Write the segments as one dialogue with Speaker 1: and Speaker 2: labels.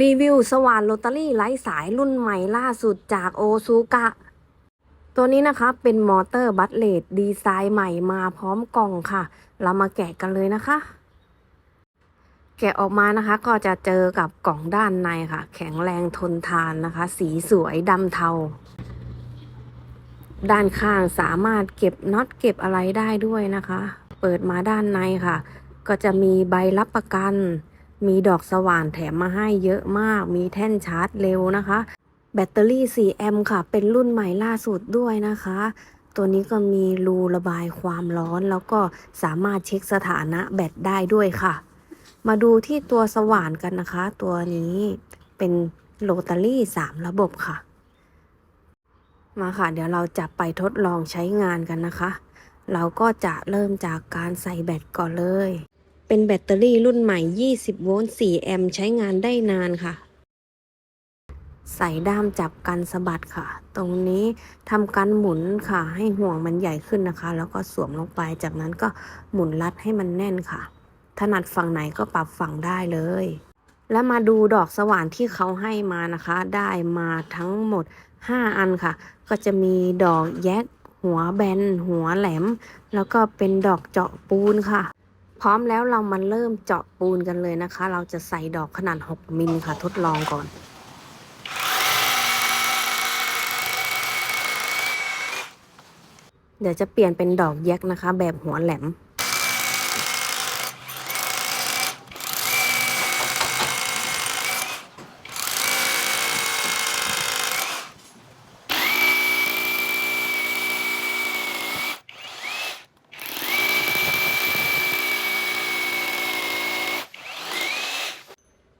Speaker 1: รีวิวสว่านโรตารี่ไร้สายรุ่นใหม่ล่าสุดจากโอซูกะ ตัวนี้นะคะเป็นมอเตอร์บัตเลดดีไซน์ใหม่มาพร้อมกล่องค่ะ เรามาแกะกันเลยนะคะ แกะออกมานะคะก็จะเจอกับกล่องด้านในค่ะ แข็งแรงทนทานนะคะ สีสวยดำเทา ด้านข้างสามารถเก็บน็อตเก็บอะไรได้ด้วยนะคะ เปิดมาด้านในค่ะ ก็จะมีใบรับประกัน มีดอกสว่านแถมมาให้เยอะมาก มีแท่นชาร์จเร็วนะคะ แบตเตอรี่ 4 แอมป์ค่ะ เป็นรุ่นใหม่ล่าสุดด้วยนะคะ ตัวนี้ก็มีรูระบายความร้อน แล้วก็สามารถเช็คสถานะแบตได้ด้วยค่ะ มาดูที่ตัวสว่านกันนะคะ ตัวนี้เป็นโรตารี่ 3 ระบบค่ะ มาค่ะ เดี๋ยวเราจะไปทดลองใช้งานกันนะคะ เราก็จะเริ่มจากการใส่แบตก่อนเลย เป็นแบตเตอรี่รุ่นใหม่ 20 โวลต์ 4 แอมป์ใช้งานได้นานค่ะ ใส่ด้ามจับกันสะบัดค่ะ ตรงนี้ทำการหมุนค่ะ ให้ห่วงมันใหญ่ขึ้นนะคะ แล้วก็สวมลงไป จากนั้นก็หมุนรัดให้มันแน่นค่ะ ถนัดฝั่งไหนก็ปรับฝั่งได้เลย แล้วมาดูดอกสว่านที่เขาให้มานะคะ ได้มาทั้งหมด 5 อันค่ะ ก็จะมีดอกแยกหัวแบน หัวแหลม แล้วก็เป็นดอกเจาะปูนค่ะ พร้อมแล้วเรามาเริ่มเจาะปูนกันเลยนะคะ เราจะใส่ดอกขนาด 6 มิลค่ะ ทดลองก่อน เดี๋ยวจะเปลี่ยนเป็นดอกแยกนะคะ แบบหัวแหลม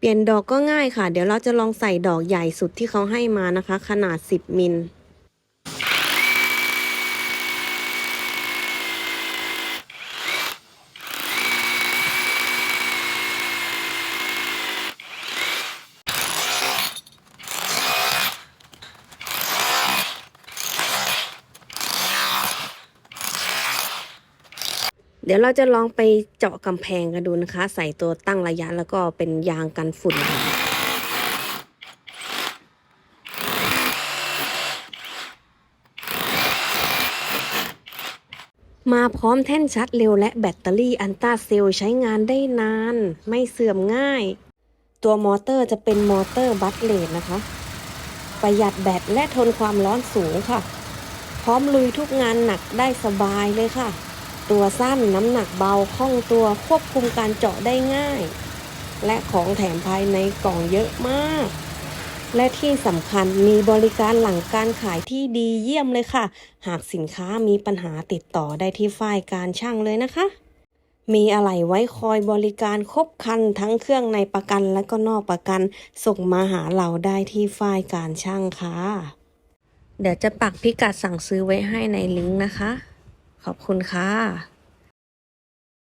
Speaker 1: เปลี่ยนดอกก็ง่ายค่ะ เดี๋ยวเราจะลองใส่ดอกใหญ่สุดที่เขาให้มานะคะ ขนาด 10 มิล เดี๋ยวเราจะลองไปเจาะกำแพงกันดูนะคะ ใส่ตัวตั้งระยะแล้วก็เป็นยางกันฝุ่นค่ะมาพร้อมแท่นชัดเร็วและแบตเตอรี่อันต้าเซลล์ใช้งานได้นาน ไม่เสื่อมง่าย ตัวมอเตอร์จะเป็นมอเตอร์บัตเลดนะคะ ประหยัดแบตและทนความร้อนสูงค่ะ พร้อมลุยทุกงานหนักได้สบายเลยค่ะ ตัวสั้นน้ำหนักเบาคล่องตัวควบคุมการเจาะได้ง่าย และของแถมภายในกล่องเยอะมาก และที่สำคัญมีบริการหลังการขายที่ดีเยี่ยมเลยค่ะ หากสินค้ามีปัญหาติดต่อได้ที่ฝ่ายการช่างเลยนะคะ มีอะไรไว้คอยบริการครบครันทั้งเครื่องในประกันและก็นอกประกัน ส่งมาหาเราได้ที่ฝ่ายการช่างค่ะ เดี๋ยวจะปักพิกัดสั่งซื้อไว้ให้ในลิงก์นะคะ ขอบคุณค่ะ